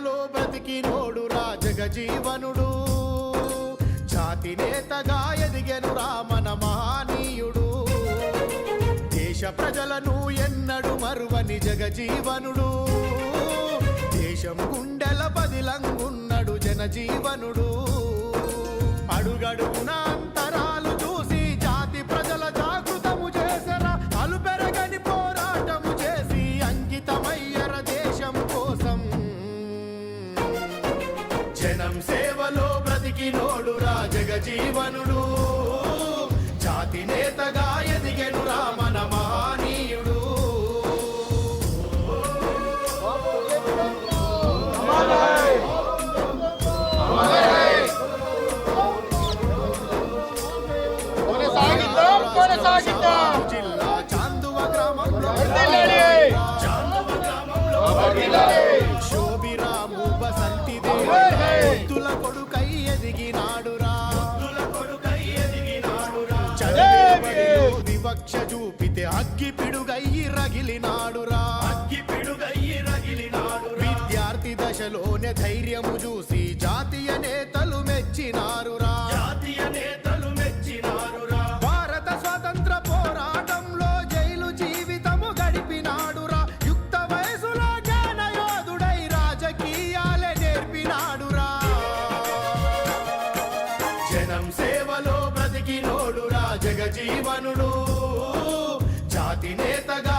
నేలలో బతికినోడు రాజగ జీవనుడు జాతి నేతగా ఎదిగెను రామన మహనీయుడు. దేశ ప్రజలను ఎన్నడు మరువని జగజీవనుడు. దేశం గుండెల బదిలంగున్నడు జనజీవనుడు. జనం సేవలో బ్రతికినోడు రా జగజీవనుడు. జాతి నేతగా ఎదిగెను రామన మహనీయుడు. కొనసాగిద్దాం కొనసాగిద్దాం. చూపితే అగ్గి పిడుగయ్యి రగిలినాడురా. అగ్గి పిడుగయ్యి రగిలినాడు విద్యార్థి దశలోనే ధైర్యము చూసి జాతీయ నేతలు మెచ్చినారురా. జాతీయ నేతలు మెచ్చినారురా. భారత స్వాతంత్ర పోరాటంలో జైలు జీవితము గడిపినాడురా. యుక్త వయసులో జ్ఞాన యోధుడై రాజకీయాలే నేర్పినాడురా. జనం సేవలో బ్రతికినోడురా జగజీవనుడు. patineta